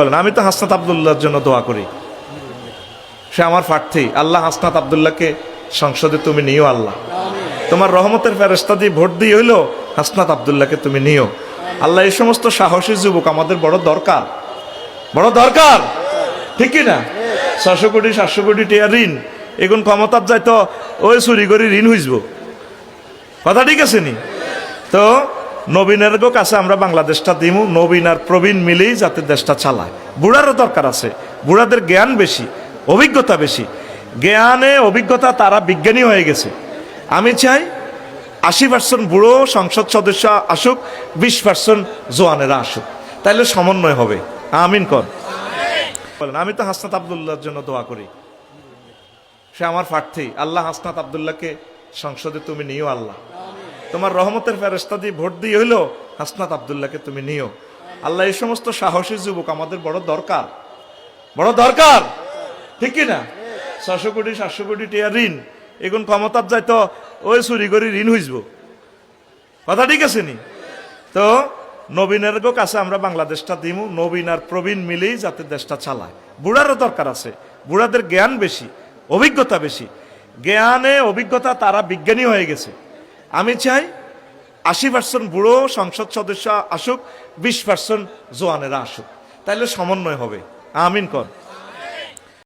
বলেন, আমি তো হাসনাত আবদুল্লাহর জন্য দোয়া করি। সে আমার প্রার্থী, আল্লাহ, হাসনাত আবদুল্লাহকে সংসদে তুমি নিও আল্লাহ। তোমার রহমতের ফেরস্তা দিয়ে ভোট দিয়ে হইল, হাসনাত আবদুল্লাহকে তুমি নিও। আল্লাহ, এই সমস্ত সাহসী যুবক আমাদের বড় দরকার। বড় দরকার। ঠিক না? ছশো কোটি, সাতশো কোটি টিয়া ঋণ। এখন ক্ষমতার যাই তো ওই চুরি করে ঋণ হইসব। কথা ঠিক আছে নি? তো নবীনের গো কাছে আমরা বাংলাদেশটা দিমু, নবীন আর প্রবীণ মিলেই যাতে দেশটা চালায়। বুড়ারও দরকার আছে, বুড়াদের জ্ঞান বেশি, অভিজ্ঞতা বেশি। জ্ঞানে অভিজ্ঞতা তারা বিজ্ঞানী হয়ে গেছে। আমি চাই আশি পার্সেন্ট বুড়ো সংসদ সদস্য আসুক, বিশ পার্সেন্ট জোয়ানেরা আসুক। তাইলে সমন্বয় হবে। আমিন কর। বলেন, আমি তো হাসনাত আবদুল্লাহর জন্য দোয়া করি। সে আমার প্রার্থী। আল্লাহ হাসনাত আবদুল্লাহকে সংসদে তুমি নিও আল্লাহ। তোমার রহমতের ফেরস্তা দিয়ে ভোট দিয়ে হইল, হাসনাত আবদুল্লাহকে তুমি নিও। আল্লাহ এই সমস্ত সাহসী যুবক আমাদের বড় দরকার। বড় দরকার। ঠিক কি না ছশো কোটি, সাতশো কোটি টিয়া ঋণ। এখন ক্ষমতার যাই তো ওই চুরি করি ঋণ হইসব কথা ঠিক আছে নি? তো নবীনের কাছে আমরা বাংলাদেশটা দিমু, নবীন আর প্রবীণ মিলেই যাতে দেশটা চালায়। বুড়ারও দরকার আছে। বুড়াদের জ্ঞান বেশি, অভিজ্ঞতা বেশি। জ্ঞানে অভিজ্ঞতা তারা বিজ্ঞানী হয়ে গেছে। আমি চাই আশি পার্সেন্ট বুড়ো সংসদ সদস্য আসুক, বিশ পার্সেন্ট জোয়ানেরা আসুক। তাইলে সমন্বয় হবে। আমিন কর।